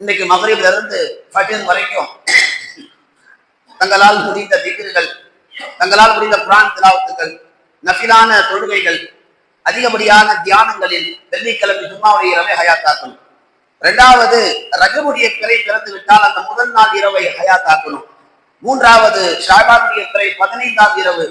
இன்னைக்கு மகரிப்ல இருந்து வரைக்கும் தங்களால் முடிந்த திகிர்கள் தங்களால் முடிந்த குரான் திலாவத்துக்கள் நஃபிலான தொழுகைகள் அதிகப்படியான தியானங்களில் வெள்ளிக்கிழமை ஜும்மாவுடைய இரவை ஹயாத்தாக்கணும். இரண்டாவது ரகமுடைய பிறை திறந்து விட்டால் அந்த முதல் நாள் இரவை ஹயாத்தாக்கணும். மூன்றாவது ஷாபானுடைய பிறை பதினைந்தாம் இரவு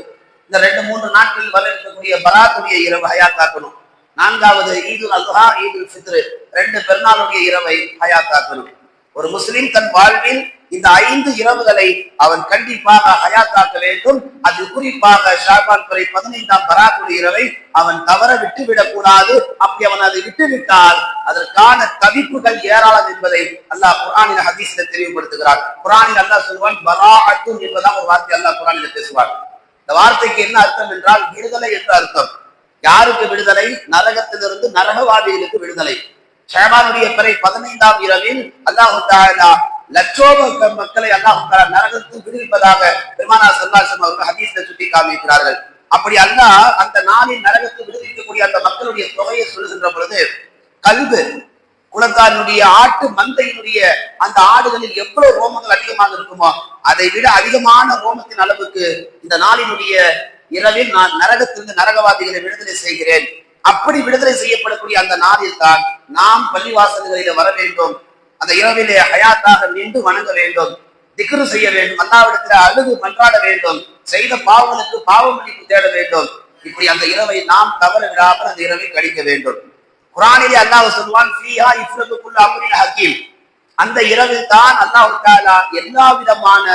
இந்த ரெண்டு மூன்று நாட்களில் வர இருக்கக்கூடிய பராத்துடைய இரவு ஹயாத்தாக்கணும். நான்காவது ஈதுல் அல்ஹா ஈதுல் ஃபித்ரு. ரெண்டு பெருநாளுடைய இரவை ஹயாத்தாக்கணும். ஒரு முஸ்லிம் தன் வாழ்வில் இந்த ஐந்து இரவுகளை அவன் கண்டிப்பாக ஹயாத்தாக்க வேண்டும். அது குறிப்பாக ஷாபான் துறை பதினைந்தாம் பராத்துடைய இரவை அவன் தவற விட்டுவிடக் கூடாது. அப்படி அவன் அதை விட்டுவிட்டால் அதற்கான தவிப்புகள் ஏராளம் என்பதை அல்லாஹ் குரானின் ஹதீஸில் தெளிவுபடுத்துகிறார் குரானில் அல்லாஹ் சொல்வான் பராஅத்தும் என்பதான் ஒரு வார்த்தை அல்லாஹ் குரானில் பேசுவார் இந்த வார்த்தைக்கு என்ன அர்த்தம் என்றால் விடுதலை என்று அர்த்தம். யாருக்கு விடுதலை? நரகத்திலிருந்து நரகவாதிகளுக்கு விடுதலை. ஷேமானுடைய பிறை பதினைந்தாம் இரவில் அல்லாஹு தாலா லட்சோப மக்களை அல்லாஹு தாலா நரகத்தில் விடுவிப்பதாக பெருமானா சல்லாசம் அவர்கள் ஹதீஸ்ல சுட்டி காமிக்கிறார்கள். அப்படி அல்லாஹ் அந்த நாளில் நரகத்தில் விடுவிக்கக்கூடிய அந்த மக்களுடைய தொகையை சொல்லுகின்ற பொழுது கல்வு குலத்தாரினுடைய ஆட்டு மந்தையினுடைய அந்த ஆடுகளில் எவ்வளவு ரோமங்கள் அதிகமாக இருக்குமோ அதை விட அதிகமான ரோமத்தின் அளவுக்கு இந்த நாளினுடைய இரவில் நான் நரகத்திலிருந்து நரகவாதிகளை விடுதலை செய்கிறேன். அப்படி விடுதலை செய்யப்படக்கூடிய அந்த நாளில் தான் நாம் பள்ளிவாசல்களில வர வேண்டும். அந்த இரவிலே ஹயாத்தாக நின்று வணங்க வேண்டும். திக்ரு செய்ய வேண்டும். அல்லாவிடத்தில் அழுது மன்றாட வேண்டும். செய்த பாவங்களுக்கு பாவமளிப்பு தேட வேண்டும். இப்படி அந்த இரவை நாம் தவற விடாமல் அந்த இரவை கழிக்க வேண்டும். குரானிலே அல்லாஹ் சொல்வான் ஃபீஹா இஃப்ரதுக்குள்ள ஹக்கீம் அந்த இரவில் தான் அல்லாஹ் எல்லா விதமான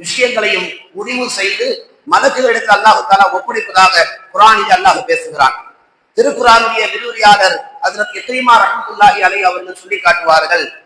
விஷயங்களையும் முடிவு செய்து மலக்குகளிடத்தில் அல்லாஹு தாலா ஒப்படைப்பதாக குரானில் அல்லாஹ் பேசுகிறான். திருக்குறானுடைய விரிவுரையாளர் அதற்கு எத்திரிமா ரஹமத்துல்லாஹி அலை அவர்கள் சொல்லி காட்டுவார்கள்.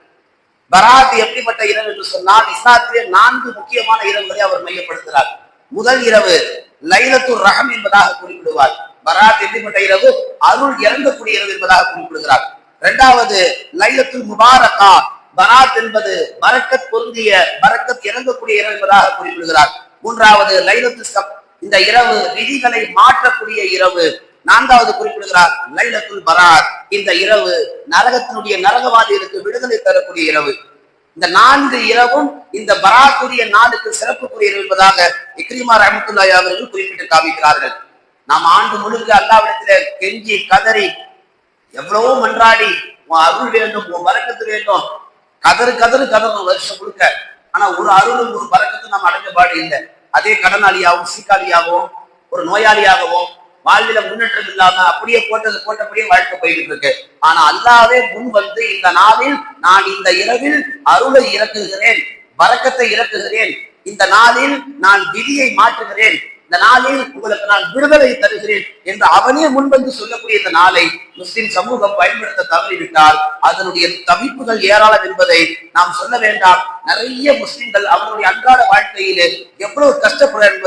பராத் எப்படிப்பட்ட இரவு என்று சொன்னால் இஸ்லாத்திலே நான்கு முக்கியமான இரவுகளை அவர் மையப்படுத்துகிறார். முதல் இரவு லைலத்துர் ரஹம் என்பதாக குறிப்பிடுவார். பராத் எப்படிப்பட்ட இரவு? அருள் இறங்கக்கூடிய இரவு என்பதாக குறிப்பிடுகிறார். இரண்டாவது லைலத்துல் முபாரகா பராத் என்பது பரக்கத் பொருந்திய பரக்கத் இறங்கக்கூடிய இரவு என்பதாக குறிப்பிடுகிறார். மூன்றாவது லைலத்து சப் இந்த இரவு விதிகளை மாற்றக்கூடிய இரவு. நான்காவது குறிப்பிடுகிறார் லைலத்துல் பராத் இந்த இரவு நரகத்தினுடைய நரகவாதிகளுக்கு விடுதலை தரக்கூடிய இரவு. இந்த நான்கு இரவும் இந்த பராத்துடைய நாளுக்கு சிறப்புக்குரிய இரவு என்பதாக இக்ரிமா ரஹமத்துல்லாய் அவர்கள் குறிப்பிட்டு காமிக்கிறார்கள். நாம் ஆண்டு முழுக்க அல்லாவிடத்தில கெஞ்சி கதறி எவ்வளவோ மன்றாடி உன் அருள் வேண்டும் உன் வரக்கத்து வேண்டும். கதறு கதறு கதறணும் வருஷம் முழுக்க. ஆனா ஒரு அருளும் ஒரு வரக்கத்தும் நாம் அடைஞ்ச பாடு இல்லை. அதே கடனாளியாகவும் சீக்காளியாகவும் ஒரு நோயாளியாகவும் வாழ்வில முன்னேற்றம் இல்லாம அப்படியே போட்டது போட்டபடியே வாழ்க்கை போயிட்டு இருக்கு. ஆனா அல்லாவே முன் வந்து இந்த நாளில் நான் இந்த இரவில் அருளை இறக்குகிறேன் வரக்கத்தை இறக்குகிறேன். இந்த நாளில் நான் விதியை மாற்றுகிறேன். இந்த நாளில் உங்களுக்கு நான் விடுதலை தருகிறேன் என்று அவனே முன்வந்து சொல்லக்கூடிய இந்த நாளை முஸ்லிம் சமூகம் பயன்படுத்த தவறிவிட்டால் அதனுடைய தவிப்புகள் ஏராளம் என்பதை நாம் சொல்ல வேண்டாம். நிறைய முஸ்லிம்கள் அவர்களுடைய அன்றாட வாழ்க்கையிலே எவ்வளவு கஷ்டப்படுற